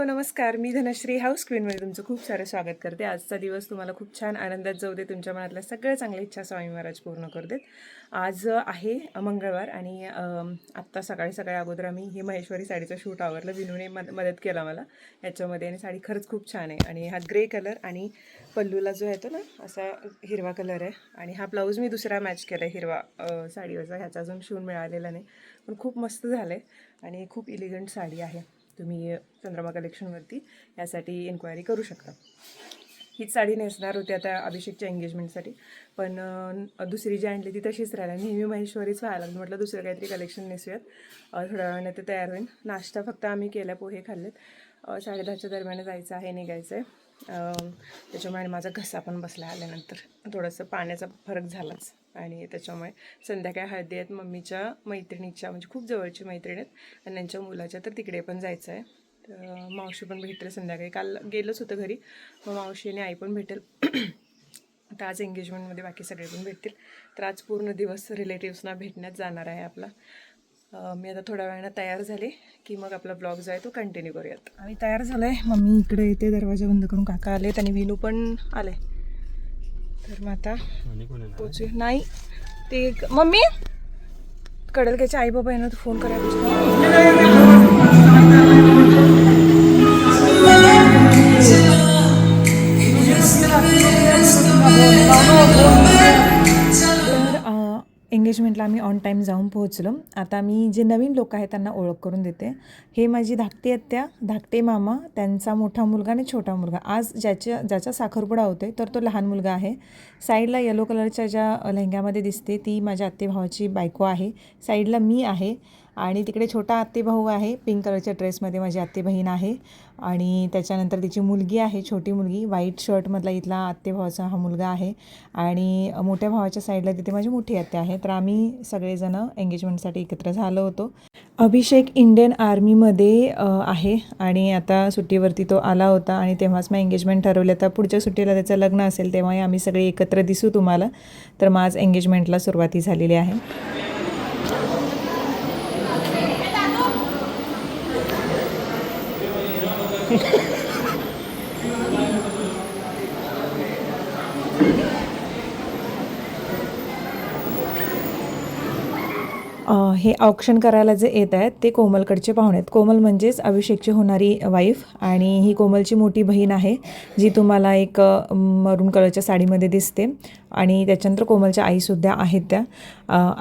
Hello नमस्कार. मी Dhanashree house क्वीनमध्ये तुमचं खूप सारं स्वागत करते. आजचा दिवस तुम्हाला खूप छान आनंदात जाऊ दे. तुमच्या मनातल्या सगळ्या चांगल्या इच्छा स्वामी महाराज पूर्ण कर देत. आज आहे मंगळवार आणि आत्ता सकाळी सकाळी अगोदर आम्ही हे महेश्वरी साडीचं शूट आवरलं. विनूने मद मदत केला मला. याच्यामध्ये आणि साडी खरंच खूप छान आहे. आणि हा ग्रे कलर आणि पल्लूला जो येतो ना असा हिरवा कलर आहे. आणि हा ब्लाऊज मी दुसरा मॅच केला आहे हिरवा साडीवरचा. ह्याचा अजून शिवून मिळालेला नाही. पण खूप मस्त झालं आहे आणि खूप इलिगंट साडी आहे. तुम्ही चंद्रमा कलेक्शनवरती यासाठी इन्क्वायरी करू शकता. हीच साडी नेसणार होती आता अभिषेकच्या एंगेजमेंटसाठी पण दुसरी जी आणली ती तशीच राहिली. नेहमी महेश्वरीच व्हायला लागली. म्हटलं दुसरं काहीतरी कलेक्शन नेसूयात. थोड्या वेळाने ते तयार होईल नाश्ता फक्त आम्ही केला पोहे खाल्लेत. साडेदहाच्या दरम्यान जायचं आहे निघायचं आहे त्याच्यामुळे आणि माझा घसा पण बसला आल्यानंतर. थोडंसं पाण्याचा फरक झालाच. आणि त्याच्यामुळे संध्याकाळी हळदी आहेत मम्मीच्या मैत्रिणीच्या म्हणजे खूप जवळची मैत्रिणी आहेत. आणि त्यांच्या मुलाच्या तर तिकडे पण जायचं आहे. तर मावशी पण भेटेल संध्याकाळी. काल गेलंच होतं घरी. मग मावशी आणि आई पण भेटेल. तर आज एंगेजमेंटमध्ये बाकी सगळे पण भेटतील. तर आज पूर्ण दिवस रिलेटिव्सना भेटण्यात जाणार आहे आपला. मी आता थोड्या वेळानं तयार झाले की मग आपला ब्लॉग जो आहे तो कंटिन्यू करूयात. आम्ही तयार झालो आहे मम्मी इकडे येते दरवाजा बंद करून काका आलेत आणि विनू पण आले तर मग आता पोचू नाही ते मम्मी! कडलक्याचे आई बाबा येणार फोन करायला एंगेजमेंटला आम्ही ऑन टाईम जाऊन पोहोचलो. आता मी जे नवीन लोक आहेत त्यांना ओळख करून देते. हे माझी धाकटी आत्या धाकटे मामा त्यांचा मोठा मुलगा आणि छोटा मुलगा. आज ज्याच्या ज्याचा साखरपुडा होते तर तो लहान मुलगा आहे. साईडला येलो कलरच्या ज्या लेहंग्यामध्ये दिसते ती माझ्या आत्ते भावाची बायको आहे. साईडला मी आहे. आणि तिकडे छोटा आत्तेभाऊ आहे पिंक कलरच्या ड्रेसमध्ये माझी आत्ते बहीण आहे. आणि त्याच्यानंतर तिची मुलगी आहे छोटी मुलगी. व्हाईट शर्टमधला इथला आत्तेभावाचा हा मुलगा आहे. आणि मोठ्या भावाच्या साईडला तिथे माझी मोठी आत्ते आहे. तर आम्ही सगळेजणं एंगेजमेंटसाठी एकत्र झालो होतो. अभिषेक इंडियन आर्मीमध्ये आहे. आणि आता सुट्टीवरती तो आला होता आणि तेव्हाच मग एंगेजमेंट ठरवलं. तर पुढच्या सुट्टीला त्याचं लग्न असेल तेव्हाही आम्ही सगळे एकत्र दिसू तुम्हाला. तर मग आज एंगेजमेंटला सुरुवाती झालेली आहे. हे ऑप्शन करायला जे येत आहेत ते कोमलकडचे पाहुणे आहेत. कोमल म्हणजेच अभिषेकची होणारी वाईफ आणि ही कोमलची मोठी बहीण आहे जी तुम्हाला एक मरून कलरच्या साडीमध्ये दिसते. आणि त्याच्यानंतर कोमलच्या आईसुद्धा आहेत त्या.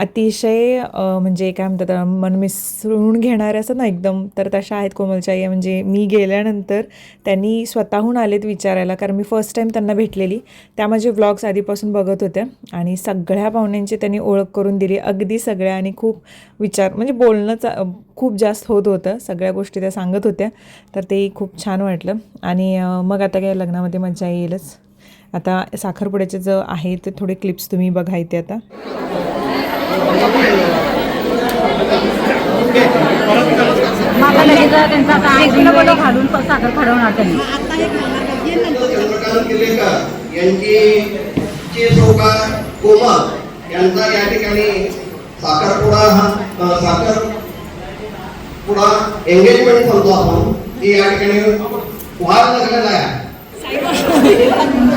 अतिशय म्हणजे काय म्हणतात मन मिसळून घेणारे असं ना एकदम. तर तशा आहेत कोमलच्या आई म्हणजे मी गेल्यानंतर त्यांनी स्वतःहून आलेत विचारायला. कारण मी फर्स्ट टाईम त्यांना भेटलेली. त्या माझे व्लॉग्स आधीपासून बघत होत्या. आणि सगळ्या पाहुण्यांची त्यांनी ओळख करून दिली. अगदी सगळ्या आणि खूप विचार म्हणजे बोलणं चा खूप जास्त होत होतं. सगळ्या गोष्टी त्या सांगत होत्या. तर ते खूप छान वाटलं. आणि मग आता काय लग्नामध्ये मजा येईलच. आता साखरपुड्याचे जो आहे ते थोडे क्लिप्स तुम्ही बघायचे आता. घालून साखर फडवणार त्यांनी. यांची या ठिकाणी साखरपुडा हा साखरपुडा एंगेजमेंट म्हणतो आपण ती या ठिकाणी व्हायला लागलेला आहे.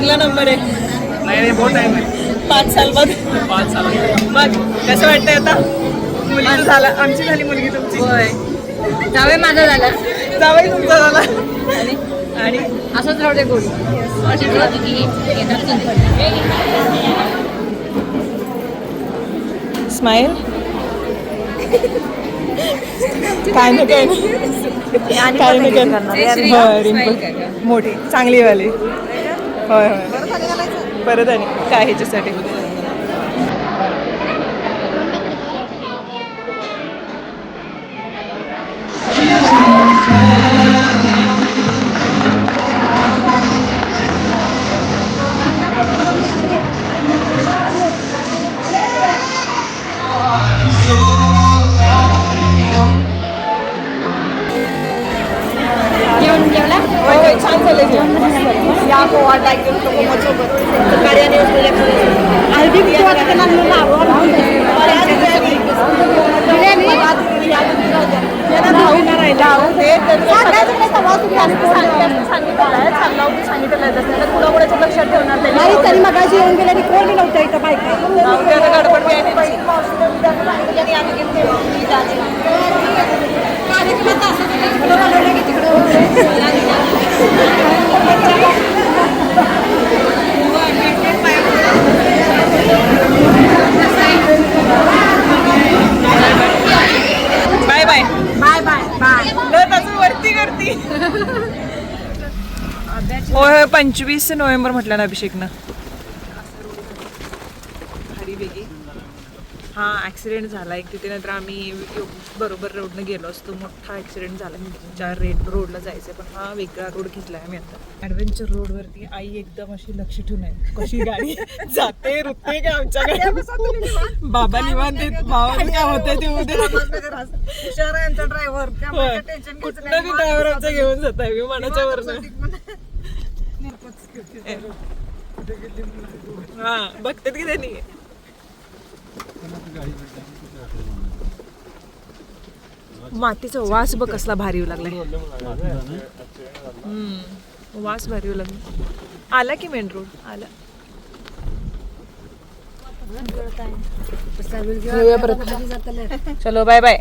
आगला नंबर आहे. नाही नाही बहुत टाइम आहे. पाच साल बघ. पाच साल. बघ कसं वाटतंय आता? मुलगी झाला आमची झाली मुलगी तुमची. होय. जावे माझं झालं. जावई तुमचा झाला. आणि आणि? असंच राहू दे गोडी. स्माईल काय ना काय ना काय ना काय रिंपल मोठी चांगली वाली. होय होय. परत आणि काय ह्याच्यासाठी? होय होय पंचवीस नोव्हेंबर म्हटलं ना अभिषेकनं भारी वेगळी हा ॲक्सिडेंट झाला. एक तिथे नंतर आम्ही बरोबर रोडनं गेलो असतो. मोठा ॲक्सिडेंट झाला. ज्या रेड रोडला जायचं पण हा वेगळा रोड घेतलाय आम्ही आता. ॲडव्हेंचर रोडवरती आई एकदम अशी लक्ष ठेवून आहे. कशी गाडी जाते रुते का आमच्याकडे? बाबा निवांत भावाला काय होतंय ते उद्या? ड्रायव्हर होय. कुठलं बी ड्रायव्हर आमचा घेऊन जात आहे विमानाच्या वरनं. हा. बघतात की त्यांनी. मातीचा वास बघ कसला भारी येऊ लागलाय. हम्म, वास भारी येऊ लागला. आला की मेन रोड आला. चलो बाय बाय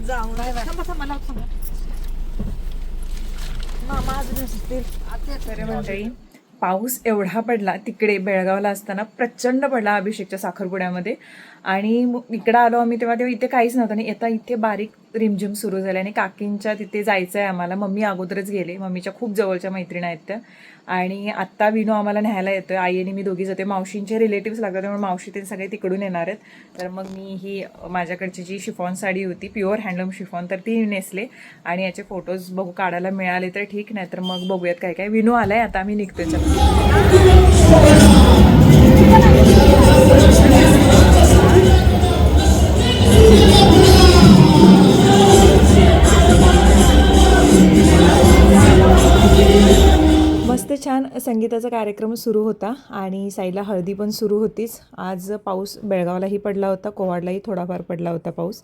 खरं मंडळी. पाऊस एवढा पडला तिकडे बेळगावला असताना प्रचंड पडला अभिषेकच्या साखरपुड्यामध्ये. आणि मग इकडं आलो आम्ही तेव्हा तेव्हा इथे काहीच नव्हतं. आणि येता इथे बारीक रिमझिम सुरू झाले आणि काकींच्या तिथे जायचं आहे आम्हाला. मम्मी अगोदरच गेले. मम्मीच्या खूप जवळच्या मैत्रिणी आहेत त्या. आणि आत्ता विनू आम्हाला न्यायला येतोय. आई आणि मी दोघी जाते मावशींचे रिलेटिव्स लागतात म्हणून मावशी ते सगळे तिकडून येणार आहेत. तर मग मी ही माझ्याकडची जी शिफॉन साडी होती प्युअर हँडलूम शिफॉन तर ती नेसले. आणि याचे फोटोज बघू काढायला मिळाले तर ठीक नाही तर मग बघूयात काय काय. विनू आलाय आता आम्ही निघतोय. छान संगीताचा कार्यक्रम सुरू होता आणि साईडला हळदी पण सुरू होतीच. आज पाऊस बेळगावलाही पडला होता कोवाडलाही थोडाफार पडला होता पाऊस.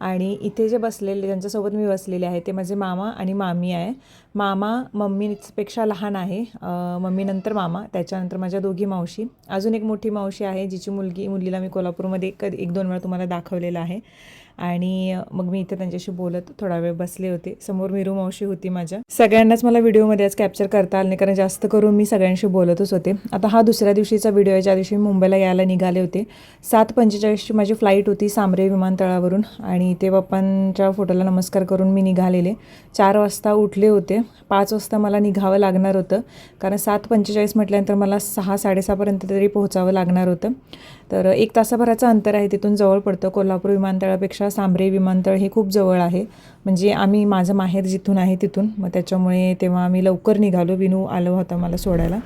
आणि इथे जे बसलेले ज्यांच्यासोबत मी बसलेले आहे ते माझे मामा आणि मामी आहे. मामा मम्मीपेक्षा लहान आहे. मम्मीनंतर मामा त्याच्यानंतर माझ्या दोघी मावशी. अजून एक मोठी मावशी आहे जिची मुलगी मुलीला मी कोल्हापूरमध्ये कधी एक दोन वेळा तुम्हाला दाखवलेलं आहे. आणि मग मी इथे त्यांच्याशी बोलत थोडा वेळ बसले होते. समोर मिरू मावशी होती माझ्या. सगळ्यांनाच मला व्हिडिओमध्ये आज कॅप्चर करता आलं नाही कारण जास्त करून मी सगळ्यांशी बोलतच होते. आता हा दुसऱ्या दिवशीचा व्हिडिओ आहे ज्या दिवशी मी मुंबईला यायला निघाले होते. सात पंचेचाळीसची माझी फ्लाईट होती सामरे विमानतळावरून आणि ते बाप्पांच्या फोटोला नमस्कार करून मी निघालेले. चार वाजता उठले होते. पाच वाजता मला निघावं लागणार होतं कारण सात पंचेचाळीस म्हटल्यानंतर मला सहा साडेसहापर्यंत तरी पोहोचावं लागणार होतं. तर एक तासाभराचं अंतर आहे तिथून जवळ पडतं कोल्हापूर विमानतळापेक्षा. सांबरे विमानतळ हे खूप जवळ आहे. म्हणजे आम्ही माझं माहेर जिथून आहे तिथून. मग त्याच्यामुळे तेव्हा आम्ही लवकर निघालो. विनू आलो होता मला सोडायला.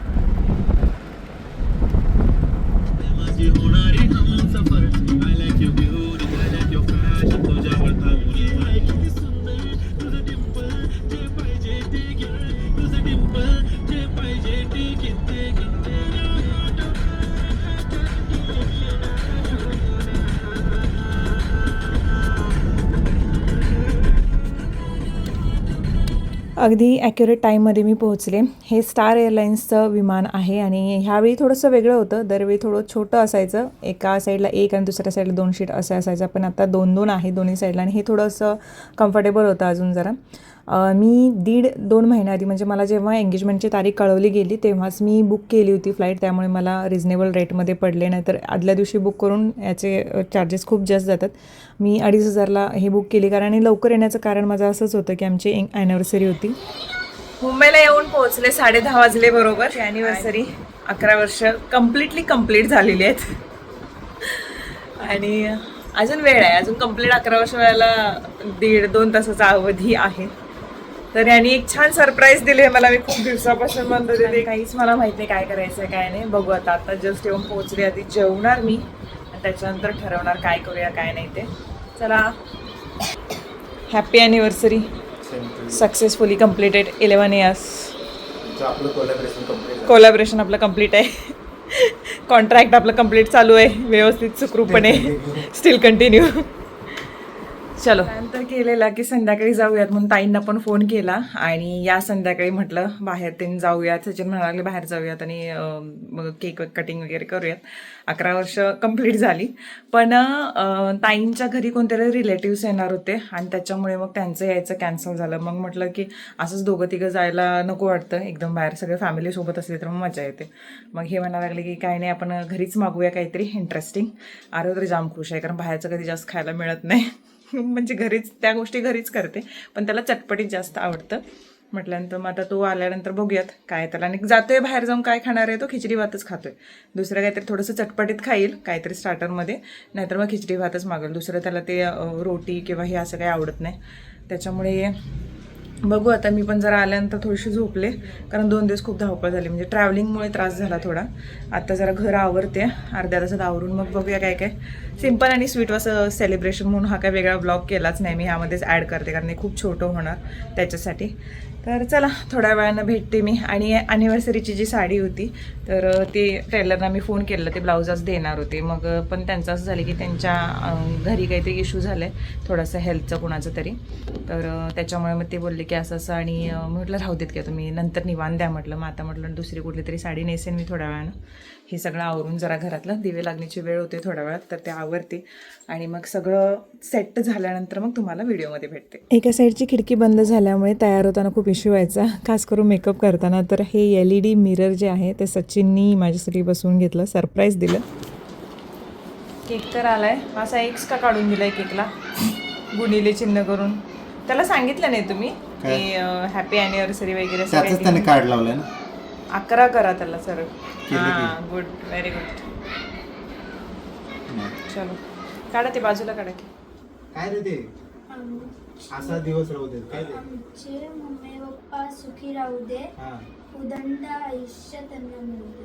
अगदी ॲक्युरेट टाईममध्ये मी पोहोचले. हे स्टार एअरलाईन्सचं विमान आहे आणि ह्यावेळी थोडंसं वेगळं होतं. दरवेळी थोडं छोटं असायचं. एका साईडला एक आणि दुसऱ्या साईडला दोन शीट असं असायचं. पण आता दोन दोन आहे दोन्ही साईडला आणि हे थोडंसं कम्फर्टेबल होतं अजून जरा. मी दीड दोन महिन्याआधी म्हणजे मला जेव्हा एंगेजमेंटची तारीख कळवली गेली तेव्हाच मी बुक केली होती फ्लाईट त्यामुळे मला रिजनेबल रेटमध्ये पडले नाहीतर आदल्या दिवशी बुक करून याचे चार्जेस खूप जास्त जातात. मी अडीच हजारला हे बुक केली कारण आणि लवकर येण्याचं कारण माझं असंच होतं की आमची ॲनिव्हर्सरी होती. मुंबईला येऊन पोहोचले साडे दहा वाजले बरोबर. ॲनिव्हर्सरी अकरा वर्ष कम्प्लिटली कंप्लीट झालेली आहेत. आणि अजून वेळ आहे अजून कंप्लीट अकरा वर्ष वेळेला दीड दोन तासाचा अवधी आहे. तर यांनी एक छान सरप्राईज दिले मला. मी खूप दिवसापासून म्हणत होते ते काहीच मला माहिती नाही काय करायचं काय नाही. बघू आता. आता जस्ट येऊन पोहोचले. आधी जेवणार मी. आणि त्याच्यानंतर ठरवणार काय करूया काय नाही ते. चला. Happy anniversary successfully completed eleven years आपलं कोलॅबरेशन कंप्लीट कोलॅबरेशन आपलं कंप्लीट आहे. कॉन्ट्रॅक्ट आपलं कंप्लीट चालू आहे. व्यवस्थित सुखरूपणे स्टील कंटिन्यू चलो. नंतर केलेला की संध्याकाळी जाऊयात म्हणून ताईंना पण फोन केला आणि या संध्याकाळी म्हटलं बाहेर ते जाऊयात. सचिन म्हणाले बाहेर जाऊयात आणि मग केक कटिंग वगैरे करूयात. अकरा वर्ष कंप्लीट झाली. पण ताईंच्या घरी कोणतरी रिलेटिव्स येणार होते आणि त्याच्यामुळे मग त्यांचं यायचं कॅन्सल झालं. मग म्हटलं की असंच दोघं तिघं जायला नको वाटतं. एकदम बाहेर सगळे फॅमिली सोबत असली तर मग मजा येते. मग हे म्हणायला लागले की काही नाही आपण घरीच मागूया काहीतरी इंटरेस्टिंग आरो तरी जाम खुश आहे कारण बाहेरचं कधी जास्त खायला मिळत नाही. म्हणजे घरीच त्या गोष्टी घरीच करते पण त्याला चटपटीत जास्त आवडतं. म्हटल्यानंतर मग आता तो आल्यानंतर बघूयात काय त्याला. आणि जातोय बाहेर जाऊन काय खाणार आहे तो? खिचडी भातच खातोय. दुसरं काहीतरी थोडंसं चटपटीत खाईल काहीतरी स्टार्टरमध्ये. नाहीतर मग खिचडी भातच मागेल. दुसरं त्याला ते रोटी किंवा हे असं काही आवडत नाही. त्याच्यामुळे बघू आता मी पण जरा आल्यानंतर थोडीशी झोपले कारण दोन दिवस खूप धावपळ झाली. म्हणजे ट्रॅव्हलिंगमुळे त्रास झाला थोडा. आता जरा घर आवरते अर्ध्या तासात आवरून मग बघूया काय काय. सिंपल आणि स्वीट असं सेलिब्रेशन म्हणून हा काय वेगळा ब्लॉग केलाच नाही. मी ह्यामध्येच ॲड करते कारण हे खूप छोटं होणार त्याच्यासाठी. तर चला थोड्या वेळानं भेटते मी. आणि ॲनिव्हर्सरीची जी साडी होती तर ती ते टेलरना मी फोन केलं ते ब्लाऊज आज देणार होते. मग पण त्यांचं असं झालं की त्यांच्या घरी काहीतरी इश्यू झालं आहे थोडंसं हेल्थचं कुणाचं तरी. तर त्याच्यामुळे मग ते बोलले की असं असं. आणि म्हटलं राहू देत का तुम्ही नंतर निवान द्या म्हटलं. मग आता म्हटलं दुसरी कुठली तरी साडी नेसेन मी थोड्या वेळानं. हे सगळं आवरून जरा घरातलं दिवे लागण्याची वेळ होते थोड्या वेळात तर ते आवरते. आणि मग सगळं सेट झाल्यानंतर मग तुम्हाला व्हिडिओमध्ये भेटते. एका साईडची खिडकी बंद झाल्यामुळे तयार होताना खूप इश्यू व्हायचा. खास करून मेकअप करताना तर हे एल ई डी मिरर जे आहे ते सचिननी माझ्यासाठी बसवून घेतलं सरप्राईज दिलं. केक तर आलाय. असा एक्स का काढून दिलाय केकला? गुणिले चिन्ह करून. त्याला सांगितलं नाही तुम्ही? की हॅपी अॅनिव्हर्सरी वगैरे असं त्याच काही त्याने कार्ड लावलंय ना अकरा करा त्याला सर केलं की? हां गुड व्हेरी गुड चलो काढा ते बाजूला काढा की काय रे ते असा दिवस राहू दे काय ते आमचे मम्मी पप्पा सुखी राहू दे हा उदंड आयुष्य त्यांना मिळू दे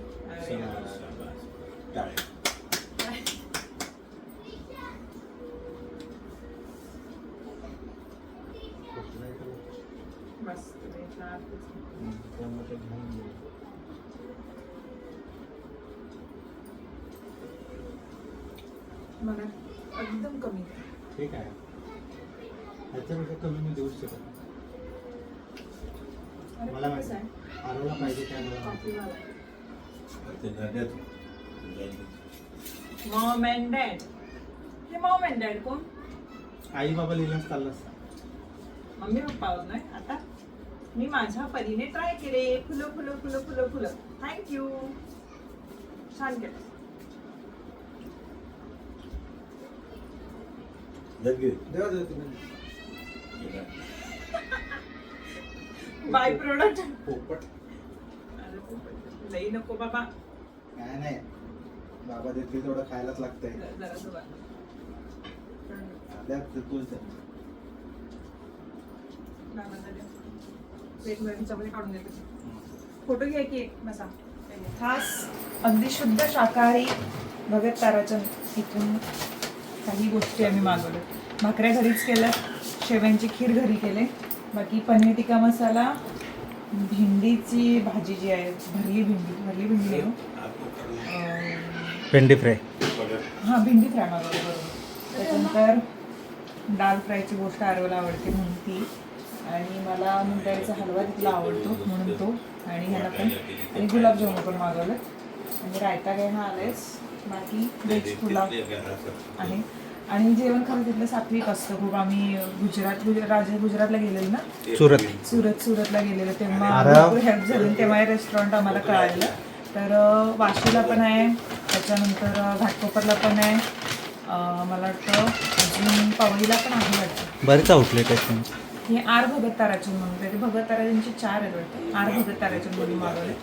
बघा एकदम कमी. ठीक आहे. ह्याच्यापेक्षा कमी मी देऊच शकत. मला माहिती आरोला पाहिजे काय मला माहिती. Mom and dad. हे मॉम अँड डॅड कोण? आई बाबा लिहिलाच चालला असता मम्मी पप्पा नाही आता? मी माझ्या परीने ट्राय केले. फुलं फुलं फुलं फुलं फुलं. थँक्यू छान केलं. बाय प्रोडक्ट पोपट. लई नको बाबा. काय नाही. बाबा देतील तेवढं खायलाच लागतंय. द्या ते तूच काढून देते. फोटो घ्या की एक बसा. खास अगदी शुद्ध शाकाहारी भगत ताराच्या इथून काही गोष्टी आम्ही मागवल्या. भाकऱ्या घरीच केल्या शेव्यांची खीर घरी केले. बाकी पनीर टिक्का मसाला भेंडीची भाजी जी आहे भरली भेंडी भरली भेंडी हो. अं, भेंडी फ्राय. हां भेंडी फ्राय मागवली बरोबर. त्याच्यानंतर दाल फ्रायची गोष्ट आरोला आवडते म्हणून ती. आणि मला मुंटाळीचा हलवा तिथला आवडतो म्हणून तो. आणि ह्याला पण. आणि गुलाबजामुन पण मागवलं. आणि रायता काय हा आलायच. बाकी व्हेज पुलाव आहे. आणि जेवण खरं तिथलं सात्विक असतं. खूप आम्ही गुजरात राजे गुजरातला गेलेलो ना? सुरत. सुरत सुरतला गेलेलो. तेव्हा. भरपूर हेल्प झाली. तेव्हा हे रेस्टॉरंट आम्हाला कळालं. तर वाशीला पण आहे. त्याच्यानंतर घाटकोपरला पण आहे. मला वाटतं अजून पवईला पण आहे वाटतं. बरेच आउटलेट आहेत हे आर भगत म्हणून ते भगत चार आहेत वाटतं. आर भगत म्हणून मागवले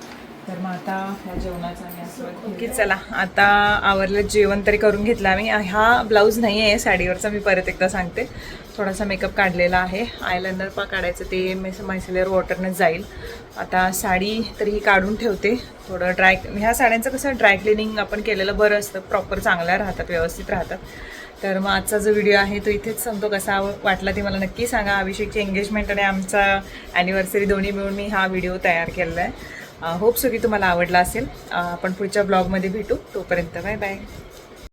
तर मग आता ह्या जेवणाचा आणि असं ओके चला. आता आवरलं जेवण तरी करून घेतलं आम्ही. हा ब्लाऊज नाही आहे साडीवरचा मी परत एकदा सांगते. थोडासा मेकअप काढलेला आहे. आयलाइनर पा काढायचं ते मेस मायसिलर वॉटरनं जाईल. आता साडी तरी ही काढून ठेवते. थोडं ड्राय ह्या साड्यांचं कसं ड्राय क्लिनिंग आपण केलेलं बरं असतं. प्रॉपर चांगल्या राहतात व्यवस्थित राहतात. तर मग आजचा जो व्हिडिओ आहे तो इथेच संपतो. कसा वाटला ते मला नक्की सांगा. अभिषेकची एंगेजमेंट आणि आमचा ॲनिव्हर्सरी दोन्ही मिळून मी हा व्हिडिओ तयार केलेला आहे. होप सो की तुम्हाला आवडला असेल. आपण पुढच्या ब्लॉगमध्ये भेटू. तोपर्यंत बाय बाय